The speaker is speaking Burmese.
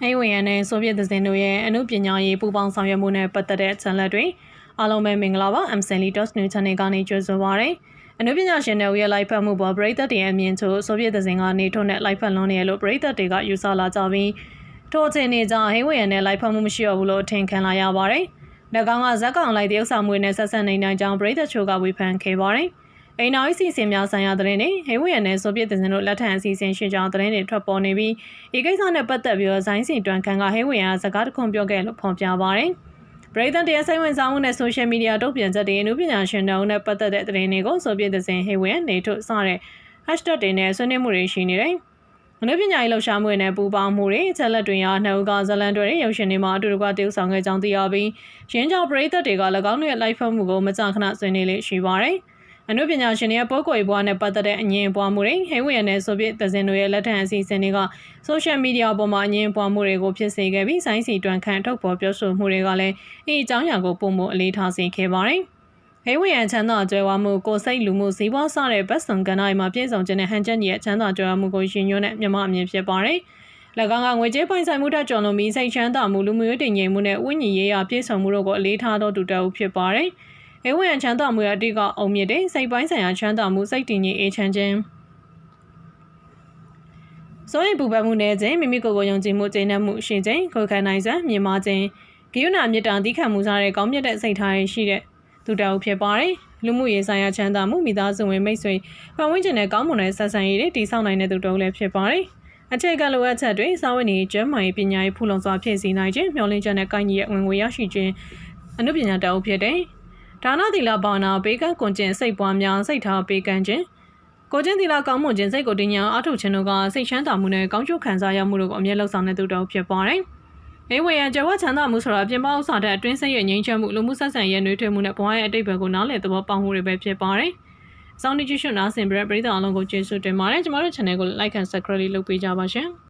ဟိဝင်ရနဲ့ဆိုဗီယက်သဇင်တို့ရဲ့အမှုပညာရေးပူးပေါင်းဆောင်ရွက်မှုနဲ့ပတ်သက်တဲ့ channel တွေအားလုံးပဲမင်္ဂလာပါ MSN Litos New Channel ကနေကြိုဆိုပါရစေ။အမှုပညာရှင်တွေရဲ့ live ဖတ်မှုပေါ်ပရိသတ်တွေရဲ့အမြင်ချို့ဆိုဗီယက်သဇင်ကနေထုတ်တဲ့ live ဖတ်လွန်နေရလို့ပရိသတ်တွေကယူဆလာကြပြီးထိုအချိန်နေကြဟိဝင်ရနဲ့ live ဖတ်မှုမရှိတော့ဘူးလို့ထင်ခံလာရပါတယ်။၎င်းကဇက်ကောင်လိုက်တရုပ်ဆောင်မှုနဲ့ဆက်ဆက်နေနိုင်ကြောင်းပရိသတ်ချို့ကဝေဖန်ခဲ့ပါတယ်။ အိမ်နောက်စီစဉ်များဆိုင်ရာသတင်းတွေဟိဝရနဲ့ဆိုဗီယက်သင်တို့လက်ထံအစီအစဉ်ရှိကြောင်းသတင်းတွေထွက်ပေါ်နေပြီးဒီကိစ္စနဲ့ပတ်သက်ပြီးတော့ဇိုင်းစီတွန်ခံကဟိဝရကစကားတစ်ခွန်းပြောခဲ့လို့ဖော်ပြပါတယ်။ပရိသတ်တရားဆိုင်ဝင်ဆောင်မှုနဲ့ဆိုရှယ်မီဒီယာတုံ့ပြန်ချက်တွေအမှုပညာရှင်တို့နဲ့ပတ်သက်တဲ့သတင်းတွေကိုဆိုဗီယက်သင်ဟိဝရနေထုတ်စတဲ့ hashtag တွေနဲ့ဆွေးနွေးမှုတွေရှိနေတယ်။အနုပညာရေးလှူရှားမှုနဲ့ပူးပေါင်းမှုတွေအချက်လက်တွေရာနှုတ်ကဇလန်တွေရုပ်ရှင်တွေမှာအတူတကွတည်ဆောင်ခဲ့ကြောင်းသိရပြီးရင်းကြောင်ပရိသတ်တွေက၎င်းတို့ရဲ့ live ဖတ်မှုကိုမကြာခဏဆွေးနွေးလေးရှိပါတယ်။ အနုပညာရှင်တွေရဲ့ပိုးကွယ်ဘွားနဲ့ပတ်သက်တဲ့အငြင်းပွားမှုတွေဟိဝရနဲ့ဆိုဗီယက်သဇင်တို့ရဲ့လက်ထံအစီအစဉ်တွေက social media ပေါ်မှာအငြင်းပွားမှုတွေကိုဖြစ်စေခဲ့ပြီးဆိုင်းစီတွန်ခန့်ထုတ်ဖော်ပြောဆိုမှုတွေကလည်းဒီအကြောင်းအရာကိုပုံမအလေးထားစေခဲ့ပါတယ်။ဟိဝရန်ချမ်းသာကြွယ်ဝမှုကိုစိတ်လူမှုစည်းပွားစတဲ့ဘတ်စုံကဏ္ဍမှာပြည့်စုံခြင်းနဲ့ဟန်ချက်ကြီးရဲ့ချမ်းသာကြွယ်ဝမှုကိုရှင်ညွှန်းတဲ့မြမအမြင်ဖြစ်ပါတယ်။၎င်းကငွေကြေးပိုင်ဆိုင်မှုထက်ကျော်လွန်ပြီးစိတ်ချမ်းသာမှုလူမှုရေးတည်ငြိမ်မှုနဲ့ဝိညာဉ်ရေးရာပြည့်စုံမှုတို့ကိုအလေးထားသောတူတအုပ်ဖြစ်ပါတယ်။ ဟိဝရန်ချမ်းသာမှုရဲ့အတိတ်ကအုံမြင့်တဲ့စိတ်ပိုင်းဆိုင်ရာချမ်းသာမှုစိတ်တည်ငြိမ်အေးချမ်းခြင်းစိုးရင်ပူပန်မှုနဲ့ခြင်းမိမိကိုယ်ကိုယုံကြည်မှုကျင့်တတ်မှုရှိခြင်းကိုယ်ခံနိုင်စွမ်းမြင်မာခြင်းဂိယုဏမေတ္တာသီးခံမှုစားတဲ့ကောင်းမြတ်တဲ့စိတ်ထားရရှိတဲ့သူတအုပ်ဖြစ်ပါတယ်။လူမှုရေးဆိုင်ရာချမ်းသာမှုမိသားစုဝင်မိတ်ဆွေပတ်ဝန်းကျင်နဲ့ကောင်းမွန်တဲ့ဆက်ဆံရေးတွေတည်ဆောက်နိုင်တဲ့သူတအုပ်လည်းဖြစ်ပါတယ်။အခြေခံလိုအပ်ချက်တွေစာဝန်ကြီးကျန်းမာရေးပညာရေးဖူလုံစွာဖြည့်ဆည်းနိုင်ခြင်းမျှော်လင့်ချက်နဲ့ကိုင်းကြီးရဲ့ဝင်ငွေရရှိခြင်းအမှုပညာတအုပ်ဖြစ်တဲ့ ဒါနသီလဘာနာဘေးကကွန်ကျင်စိတ်ပွားများစိတ်ထားပေးကမ်းခြင်းကိုချင်းသီလကောင်းမွန်ခြင်းစိတ်ကိုတင်ညာအထုခြင်းတို့ကစိတ်ချမ်းသာမှုနဲ့ကောင်းကျိုးခံစားရမှုတို့ကိုအမြဲလောက်ဆောင်တဲ့သူတော်ဖြစ်ပါတယ်။အေဝေယံကြဝချမ်းသာမှုဆိုတာပြင်ပဥစ္စာတဲ့အတွင်းစိတ်ရဲ့ငြိမ်းချမ်းမှုလူမှုဆက်ဆံရေးနှွေးထွေးမှုနဲ့ဘဝရဲ့အတိတ်ဘက်ကိုနားလည်သဘောပေါက်မှုတွေပဲဖြစ်ပါတယ်။စောင့်နေကြည့်ရှုနားဆင်ပြီးတဲ့ပရိသတ်အားလုံးကိုကျေးဇူးတင်ပါတယ်။ကျမတို့ channel ကို like and subscribe လုပ်ပေးကြပါရှင်။